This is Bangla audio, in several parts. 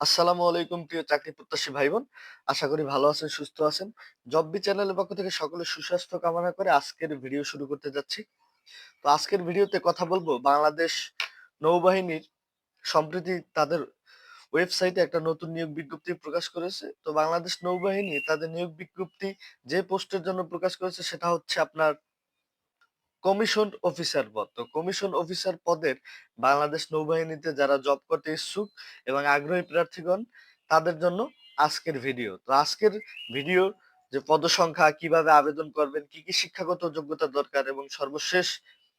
আসসালামু আলাইকুম, প্রিয় চাকরি প্রত্যাশী ভাই বোন আশা করি ভালো আছেন, সুস্থ আছেন। জববি চ্যানেলের পক্ষ থেকে সকলের সুস্বাস্থ্য কামনা করে আজকের ভিডিও শুরু করতে যাচ্ছি। তো আজকের ভিডিওতে কথা বলব বাংলাদেশ নৌবাহিনীর, সম্প্রতি তাদের ওয়েবসাইটে একটা নতুন নিয়োগ বিজ্ঞপ্তি প্রকাশ করেছে। তো বাংলাদেশ নৌবাহিনী তাদের নিয়োগ বিজ্ঞপ্তি যে পোস্টের জন্য প্রকাশ করেছে সেটা হচ্ছে আপনার কমিশন অফিসার পদ। তো কমিশন অফিসার পদের বাংলাদেশ নৌবাহিনীতে যারা জব করতে ইচ্ছুক এবং আগ্রহী প্রার্থীগণ, তাদের জন্য আজকের ভিডিও তো আজকের ভিডিও যে পদসংখ্যা, কীভাবে আবেদন করবেন, কি কি শিক্ষাগত যোগ্যতা দরকার এবং সর্বশেষ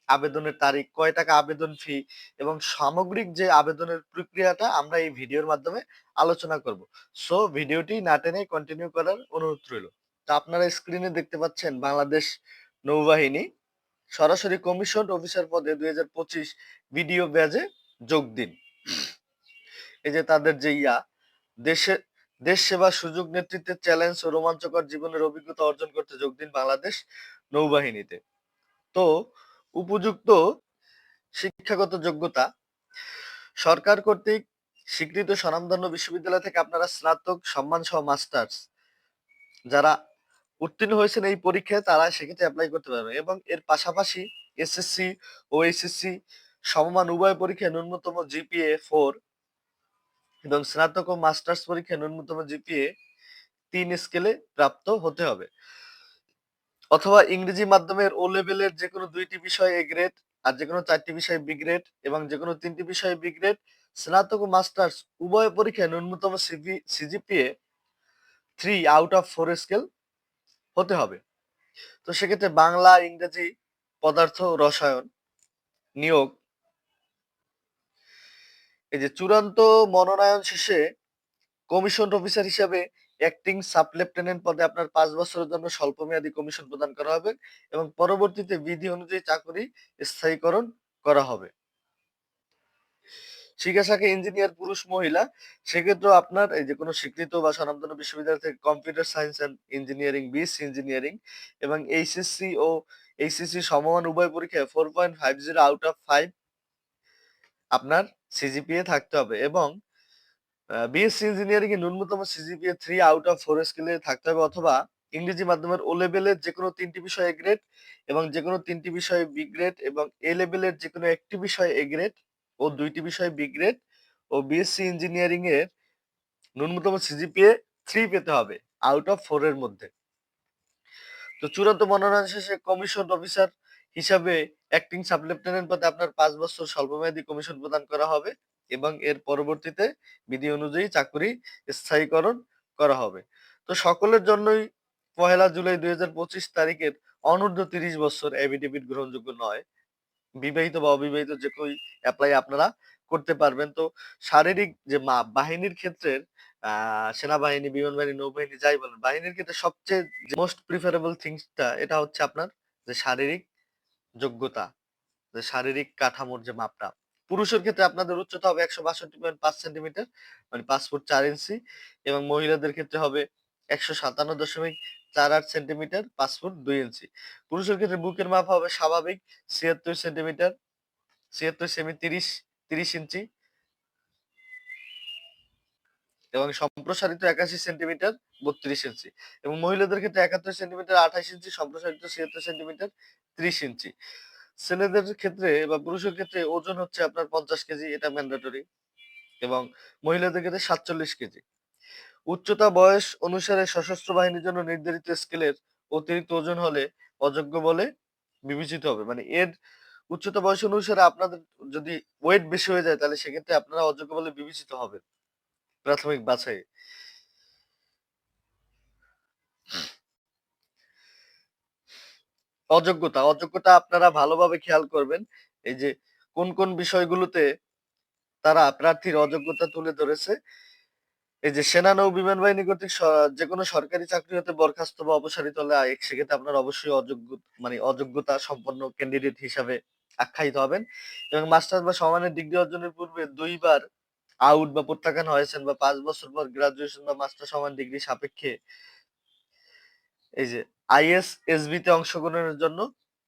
আবেদনের তারিখ, কয় টাকা আবেদন ফি এবং সামগ্রিক যে আবেদনের প্রক্রিয়াটা আমরা এই ভিডিওর মাধ্যমে আলোচনা করব। সো ভিডিওটি না টেনে কন্টিনিউ করার অনুরোধ রইল। তো আপনারা স্ক্রিনে দেখতে পাচ্ছেন বাংলাদেশ নৌবাহিনী সরাসরি কমিশন অফিসার পদে দুই হাজার পঁচিশ ভিডিও ব্যাজে যোগ দিন। এই যে তাদের যে ইয়া, দেশে, দেশ সেবা সুযোগ নেতৃত্বের চ্যালেঞ্জ ও রোমাঞ্চকর জীবনের অভিজ্ঞতা অর্জন করতে যোগ দিন বাংলাদেশ নৌবাহিনীতে। তো, উপযুক্ত শিক্ষাগত যোগ্যতা, সরকার কর্তৃক স্বীকৃত স্বনামধন্য বিশ্ববিদ্যালয় থেকে আপনারা স্নাতক সম্মান সহ মাস্টার্স, যারা উত্তীর্ণ হয়েছেন এই পরীক্ষায়, তারা সেক্ষেত্রে অ্যাপ্লাই করতে পারবে এবং এর পাশাপাশি এসএসসি ও এইচএসসি সমমান উভয় পরীক্ষায় ন্যূনতম জিপিএ ফোর এবং স্নাতক ও মাস্টার্স পরীক্ষায় ন্যূনতম জিপিএ তিন স্কেলে প্রাপ্ত হতে হবে। অথবা ইংরেজি মাধ্যমের ও লেভেলের যে কোনো দুইটি বিষয় এ গ্রেড আর যে কোনো চারটি বিষয় বি গ্রেড এবং যে কোনো তিনটি বিষয় বি গ্রেড স্নাতক ও মাস্টার্স উভয় পরীক্ষায় ন্যূনতম CGPA three out of four scale হতে হবে। তো সেক্ষেত্রে বাংলা, ইংরেজি পদার্থ রসায়ন নিয়োগ এই যে চূড়ান্ত মনোনয়ন শেষে কমিশন অফিসার হিসাবে অ্যাক্টিং সাব লেফটেন্যান্ট পদে আপনার পাঁচ বছরের জন্য স্বল্পমেয়াদী কমিশন প্রদান করা হবে এবং পরবর্তীতে বিধি অনুযায়ী চাকরি স্থায়ীকরণ করা হবে। শিক্ষা শাখা ইঞ্জিনিয়ার পুরুষ মহিলা সেক্ষেত্রে আপনার এই যে কোনো স্বীকৃত বা স্বনামধন্য বিশ্ববিদ্যালয় থেকে computer science and engineering BSc engineering এবং এইচএসসি ও এইচএসসি সমমান উভয় পরীক্ষায় four point five zero out of five আপনার সিজিপিএ থাকতে হবে এবং বিএসসি ইঞ্জিনিয়ারিং এ ন্যূনতম CGPA three out of four স্কেলে থাকতে হবে অথবা ইংরেজি মাধ্যমের ও লেভেলের যে কোনো তিনটি বিষয় গ্রেড এবং যে কোনো তিনটি বিষয়ে বি গ্রেড এবং এ লেভেলের যে কোনো একটি বিষয় এ গ্রেড ও দুইটি বিষয় বি গ্রেড ও বিএসসি ইঞ্জিনিয়ারিং এর ন্যূনতম সিজিপিএ থ্রি পেতে হবে আউট অফ ফোর এর মধ্যে। তো চূড়ান্ত মনোনয়ন শেষে কমিশন অফিসার হিসাবে অ্যাক্টিং সাব লেফটেন্যান্ট পদে আপনার পাঁচ বছর স্বল্পমেয়াদী কমিশন প্রদান করা হবে এবং এর পরবর্তীতে বিধি অনুযায়ী চাকরি স্থায়ীকরণ করা হবে। তো সকলের জন্যই পহেলা জুলাই দুই হাজার পঁচিশ তারিখের অনূর্ধ্ব তিরিশ বছর এভিডেভিট গ্রহণযোগ্য নয়। বিবাহিত বা অবিবাহিত যে কেউ অ্যাপ্লাই আপনারা করতে পারবেন। তো শারীরিক যে বাহিনীর ক্ষেত্রে সেনাবাহিনী বিমান বাহিনী নৌবাহিনী, যাই বলেন, বাহিনীর ক্ষেত্রে সবচেয়ে মোস্ট প্রিফারেবল থিংসটা এটা হচ্ছে আপনার যে শারীরিক যোগ্যতা, যে শারীরিক কাঠামোর যে মাপটা। পুরুষের ক্ষেত্রে আপনাদের উচ্চতা হবে একশো বাষট্টি পয়েন্ট পাঁচ সেন্টিমিটার মানে পাঁচ ফুট চার ইঞ্চি এবং মহিলাদের ক্ষেত্রে হবে একশো সাতান্ন দশমিক চার আট সেন্টিমিটার, পাঁচ ফুট দুই ইঞ্চি। পুরুষের ক্ষেত্রে বুকের মাপ হবে স্বাভাবিক ছিয়াত্তর সেন্টিমিটার, ছিয়াত্তর সেমি তিরিশ তিরিশ ইঞ্চি এবং সম্প্রসারিত একাশি সেন্টিমিটার, বত্রিশ ইঞ্চি এবং মহিলাদের ক্ষেত্রে একাত্তর সেন্টিমিটার, আঠাশ ইঞ্চি, সম্প্রসারিত ছিয়াত্তর সেন্টিমিটার, ত্রিশ ইঞ্চি। ছেলেদের ক্ষেত্রে বা পুরুষের ক্ষেত্রে ওজন হচ্ছে আপনার পঞ্চাশ কেজি, এটা ম্যান্ডেটরি এবং মহিলাদের ক্ষেত্রে সাতচল্লিশ কেজি। উচ্চতা বয়স অনুসারে সশস্ত্র বাহিনীর জন্য নির্ধারিত স্কেলের অতিরিক্ত ওজন হলে অযোগ্য বলে বিবেচিত হবে। মানে এর উচ্চতা বয়স অনুসারে আপনাদের যদি ওয়েট বেশি হয়ে যায় তাহলে সেক্ষেত্রে আপনারা অযোগ্য বলে বিবেচিত হবেন প্রাথমিক বাছাই অযোগ্যতা অযোগ্যতা আপনারা ভালোভাবে খেয়াল করবেন। এই যে কোন কোন বিষয়গুলোতে তারা প্রার্থীর অযোগ্যতা তুলে ধরেছে এই যে সেনা নৌ বিমান বাহিনী কর্তৃক যে কোনো সরকারি চাকরি হতে বরখাস্ত বা অপসারিত হলে সেক্ষেত্রে আপনার অবশ্যই অযোগ্য মানে অযোগ্যতা সম্পন্ন ক্যান্ডিডেট হিসাবে আখ্যায়িত হবেন। এবং মাস্টার্স বা সমানের ডিগ্রি অর্জনের পূর্বে দুইবার আউট বা প্রত্যাখ্যান হয়েছেন বা পাঁচ বছর পর গ্রাজুয়েশন বা মাস্টার সমান ডিগ্রি সাপেক্ষে এই যে আইএস এসবিতে অংশগ্রহণের জন্য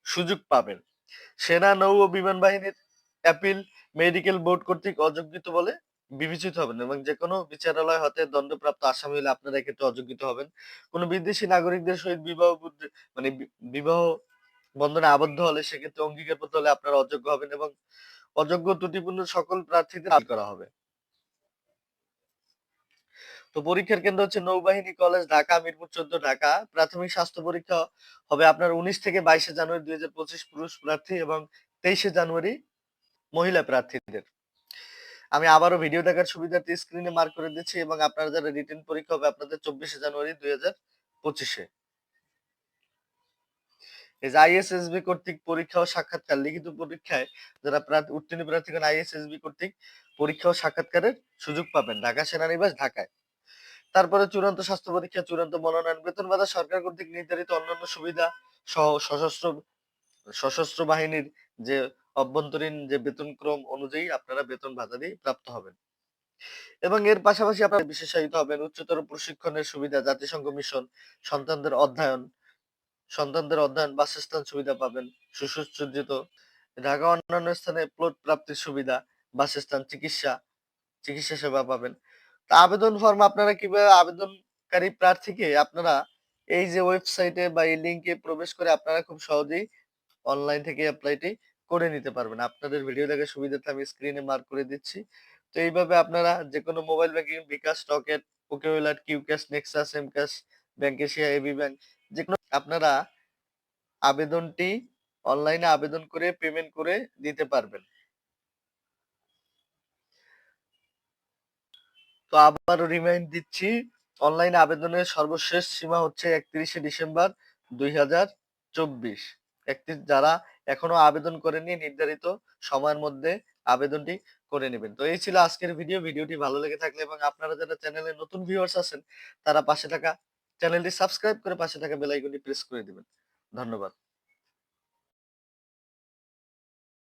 সুযোগ পাবেন। সেনা নৌ ও বিমান বাহিনীর অ্যাপিল মেডিকেল বোর্ড কর্তৃক অযোগ্যিত বলে বিবেচিত হবেন এবং যেকোনো বিচারালয় হতে দণ্ডপ্রাপ্ত আসামি হলে আপনারা এক্ষেত্রে অযোগ্যিত হবেন। কোনো বিদেশি নাগরিকদের সহিত বিবাহ মানে বিবাহ বন্ধনে আবদ্ধ হলে সেক্ষেত্রে অঙ্গীকারপত্র হলে আপনারা অযোগ্য হবেন এবং অযোগ্য ত্রুটিপূর্ণ সকল প্রার্থীদের করা হবে। তো পরীক্ষার কেন্দ্র হচ্ছে নৌবাহিনী কলেজ ঢাকা, মিরপুর ১৪ ঢাকা। প্রাথমিক স্বাস্থ্য পরীক্ষা হবে আপনার ১৯ থেকে ২২শে জানুয়ারি ২০২৫ পুরুষ প্রার্থী এবং ২৩শে জানুয়ারি মহিলা প্রার্থীদের। আমি আবারও ভিডিও দেখার সুবিধার্থে স্ক্রিনে মার্ক করে দিচ্ছি এবং আপনারা যারা রিটেন পরীক্ষা হবে আপনাদের ২৪শে জানুয়ারি ২০২৫ এ। এই আইএসএসবি কর্তৃক পরীক্ষা ও সাক্ষাৎকার লিখিত পরীক্ষায় যারা উত্তীর্ণ প্রার্থীগণ আইএসএসবি কর্তৃক পরীক্ষা ও সাক্ষাৎকারের সুযোগ পাবেন ঢাকা সেনানিবাস ঢাকায়। তারপরে চূড়ান্ত স্বাস্থ্য পরীক্ষা, চূড়ান্ত মনোনয়ন, বেতন ভাতা সরকার কর্তৃক নির্ধারিত অন্যান্য সুবিধা সহ সশস্ত্র সশস্ত্র বাহিনীর যে অভ্যন্তরীণ যে বেতনক্রম অনুযায়ী আপনারা বেতন ভাতাদি প্রাপ্ত হবেন। এবং এর পাশাপাশি আপনারা বিশেষায়িত হবেন উচ্চতর প্রশিক্ষণের সুবিধা, জাতিসংঘ মিশন, সন্তানদের অধ্যয়ন, সন্তানদের অধ্যয়ন, বাসস্থান সুবিধা পাবেন, সুসজ্জিত ঢাকা অন্যান্য স্থানে প্লট প্রাপ্তির সুবিধা, বাসস্থান, চিকিৎসা, চিকিৎসা সেবা পাবেন। তা আবেদন ফর্ম আপনারা কীভাবে আবেদনকারী প্রার্থীকে আপনারা এই যে ওয়েবসাইটে বা এই লিঙ্কে প্রবেশ করে আপনারা খুব সহজেই অনলাইন থেকে এপ্লাইটি করে নিতে পারবেন। আপনাদের ভিডিও দেখার সুবিধার্থে আমি স্ক্রিনে মার্ক করে দিচ্ছি। তো এইভাবে আপনারা যেকোনো mobile banking, bKash, Rocket, OK Wallet, QCash, Nexus, mCash, Bank Asia, AB Bank যেকোনো আপনারা আবেদনটি অনলাইনে আবেদন করে পেমেন্ট করে দিতে পারবেন। তো আবারও রিমাইন্ড দিচ্ছি অনলাইন আবেদনের সর্বশেষ সীমা হচ্ছে ৩১শে ডিসেম্বর ২০২৪। ৩১ যারা এখনও আবেদন করে নিয়ে নির্ধারিত সময়ের মধ্যে আবেদনটি করে নেবেন। তো এই ছিল আজকের ভিডিও। ভিডিওটি ভালো লেগে থাকলে এবং আপনারা যারা চ্যানেলে নতুন ভিউয়ার্স আছেন, তারা পাশে থাকা চ্যানেলটি সাবস্ক্রাইব করে পাশে থাকা বেল আইকনটি প্রেস করে দিবেন। ধন্যবাদ।